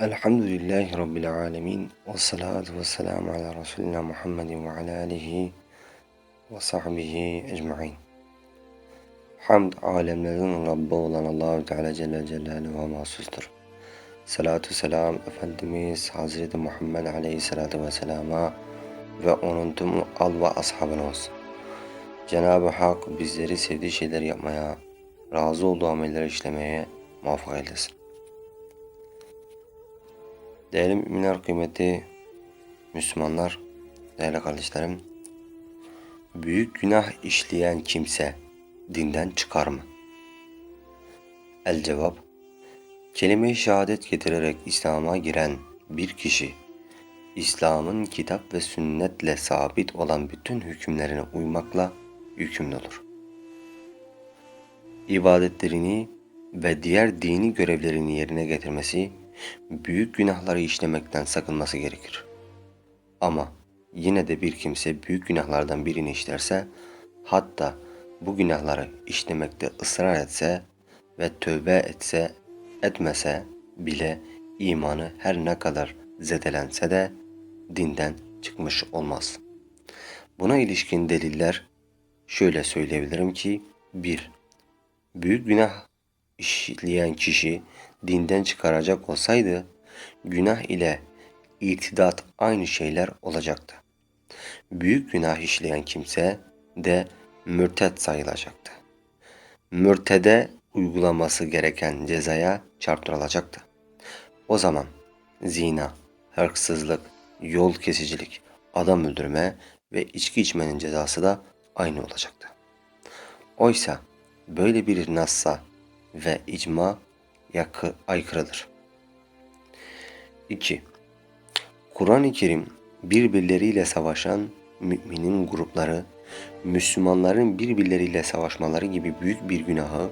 Elhamdülillahi Rabbil alemin. Ve salatu ve selamu ala Resulina Muhammedin ve ala alihi ve sahbihi ecma'in. Hamd alemlerin Rabbi olan Allahu Teala Celle Celaluhu'ya mahsustur. Salatu selam Efendimiz Hazreti Muhammed Aleyhisselatü Vesselam'a ve onun tüm al ve ashabına olsun. Cenab-ı Hak bizleri sevdiği şeyleri yapmaya, razı olduğu amelleri işlemeye muvaffak eylesin. Değerli müminler, kıymetli Müslümanlar, değerli kardeşlerim, büyük günah işleyen kimse dinden çıkar mı? El cevap, kelime-i şehadet getirerek İslam'a giren bir kişi, İslam'ın kitap ve sünnetle sabit olan bütün hükümlerine uymakla yükümlü olur. İbadetlerini ve diğer dini görevlerini yerine getirmesi, büyük günahları işlemekten sakınması gerekir. Ama yine de bir kimse büyük günahlardan birini işlerse, hatta bu günahları işlemekte ısrar etse ve tövbe etse, etmese bile imanı her ne kadar zedelense de dinden çıkmış olmaz. Buna ilişkin deliller şöyle söyleyebilirim ki 1. Büyük günah işleyen kişi dinden çıkaracak olsaydı günah ile irtidat aynı şeyler olacaktı. Büyük günah işleyen kimse de mürtet sayılacaktı. Mürtede uygulaması gereken cezaya çarptırılacaktı. O zaman zina, hırsızlık, yol kesicilik, adam öldürme ve içki içmenin cezası da aynı olacaktı. Oysa böyle bir nassa ve icma yakı, aykırıdır. 2. Kur'an-ı Kerim birbirleriyle savaşan müminin grupları, Müslümanların birbirleriyle savaşmaları gibi büyük bir günahı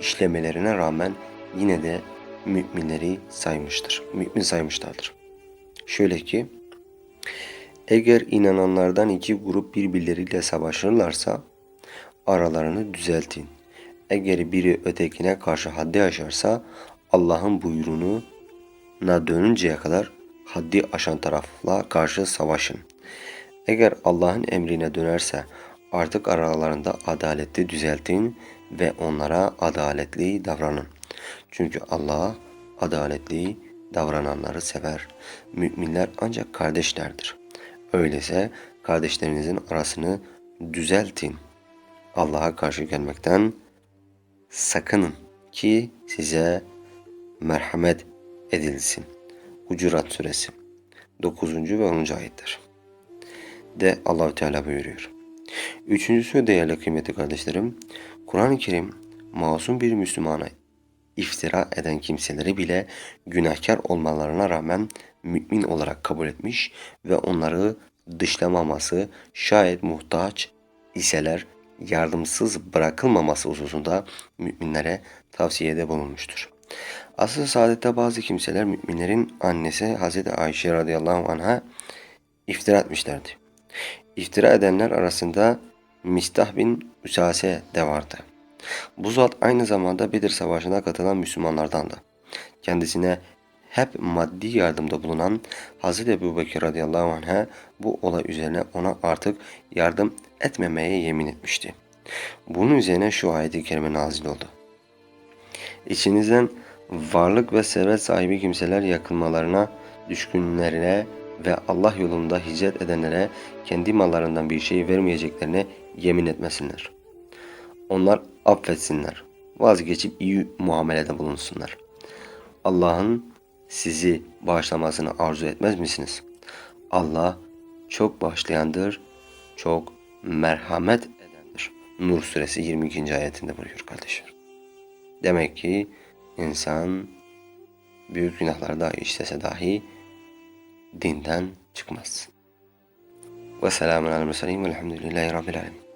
işlemelerine rağmen yine de müminleri saymıştır. Mümin saymışlardır. Şöyle ki, eğer inananlardan iki grup birbirleriyle savaşırlarsa aralarını düzeltin. Eğer biri ötekine karşı haddi aşarsa Allah'ın buyruğunu na dönünceye kadar haddi aşan tarafla karşı savaşın. Eğer Allah'ın emrine dönerse artık aralarında adaleti düzeltin ve onlara adaletli davranın. Çünkü Allah adaletli davrananları sever. Müminler ancak kardeşlerdir. Öyleyse kardeşlerinizin arasını düzeltin. Allah'a karşı gelmekten sakının ki size merhamet edilsin. Hucurat suresi 9. ve 10. ayetler. De Allahü Teala buyuruyor. Üçüncüsü değerli kıymetli kardeşlerim, Kur'an-ı Kerim masum bir Müslümana iftira eden kimseleri bile günahkar olmalarına rağmen mümin olarak kabul etmiş ve onları dışlamaması, şayet muhtaç iseler yardımsız bırakılmaması hususunda müminlere tavsiyede bulunmuştur. Asıl saadette bazı kimseler müminlerin annesi Hz. Ayşe radıyallahu anh'a iftira etmişlerdi. İftira edenler arasında Mistah bin Üsase de vardı. Bu zat aynı zamanda Bedir Savaşı'na katılan Müslümanlardandı. Kendisine hep maddi yardımda bulunan Hazreti Ebu Bekir radıyallahu anh'a bu olay üzerine ona artık yardım etmemeye yemin etmişti. Bunun üzerine şu ayet-i kerime nazil oldu. İçinizden varlık ve servet sahibi kimseler yakınmalarına, düşkünlerine ve Allah yolunda hicret edenlere kendi mallarından bir şey vermeyeceklerine yemin etmesinler. Onlar affetsinler, vazgeçip iyi muamelede bulunsunlar. Allah'ın sizi bağışlamasını arzu etmez misiniz? Allah çok bağışlayandır, çok merhamet edendir. Nur suresi 22. ayetinde buyuruyor kardeşler. Demek ki insan büyük günahlarda işlese dahi dinden çıkmaz. Ve selamun aleyhi ve sellem velhamdülillahi rabbil alemin.